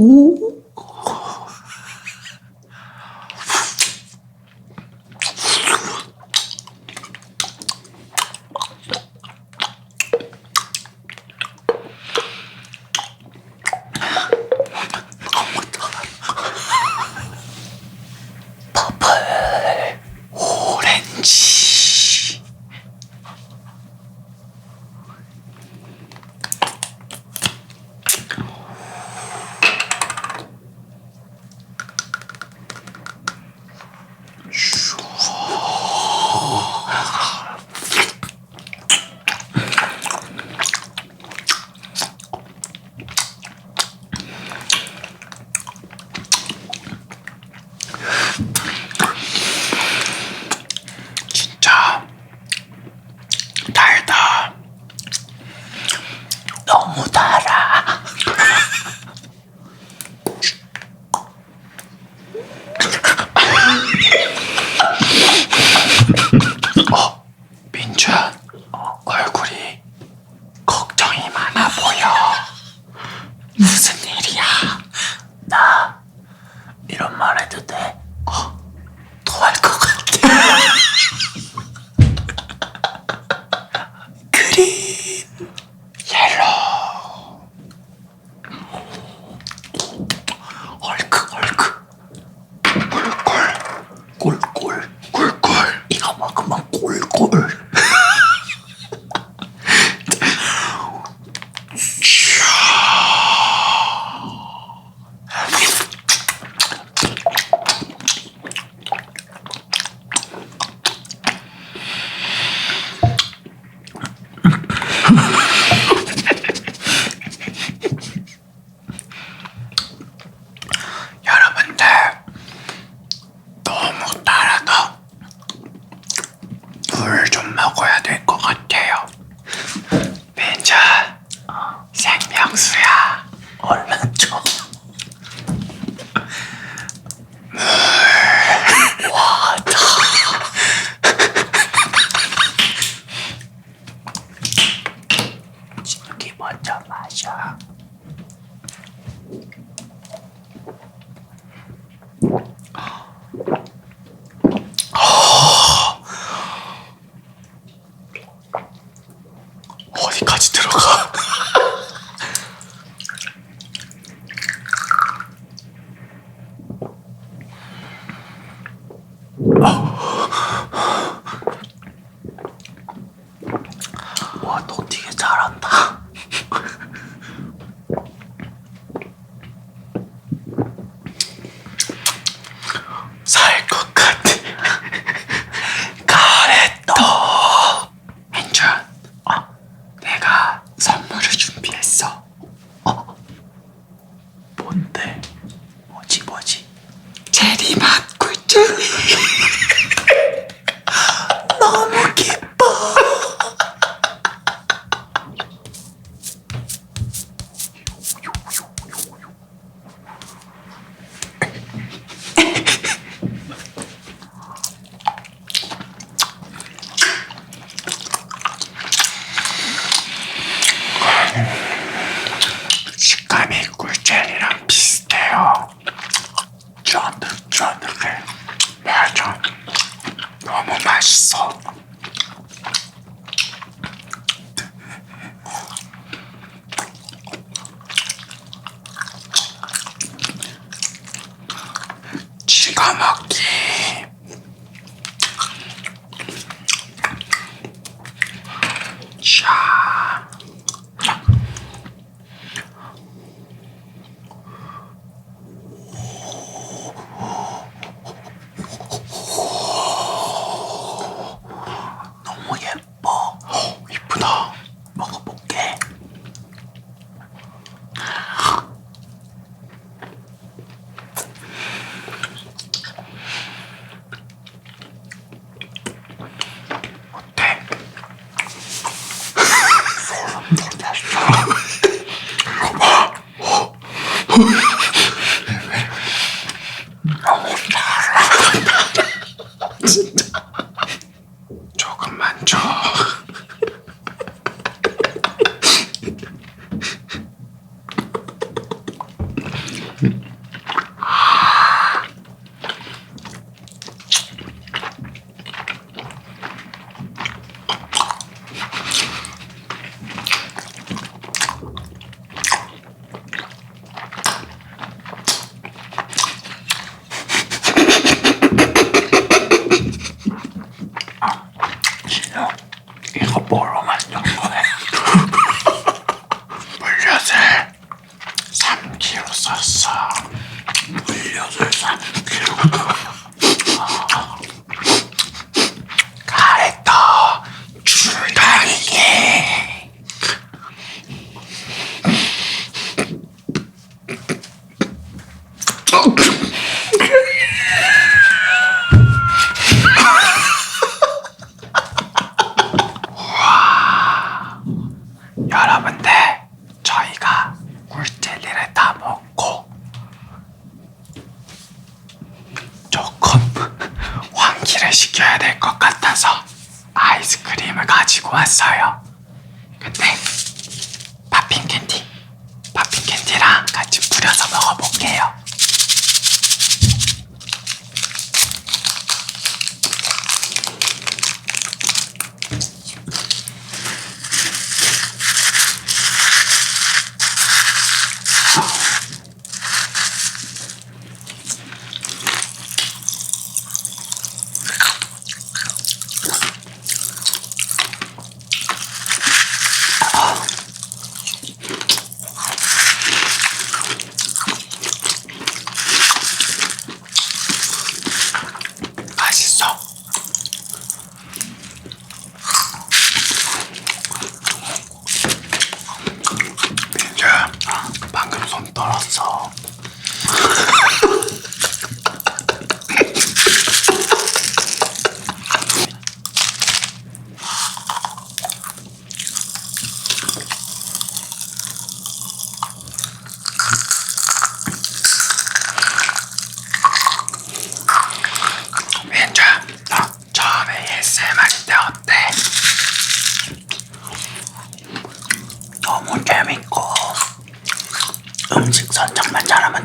U 너무 달아. 어, 민주야, 얼굴이 걱정이 많아 보여. 무슨 식감이 꿀잼이랑 비슷해요. 쫀득쫀득해. 맞아. 너무 맛있어. 지가 막히. doesn't No, hijo, porro más no. 좋았어요. 근데 팝핑 캔디, 팝핑 캔디랑 같이 뿌려서 먹어볼게요. 咱们，咱们。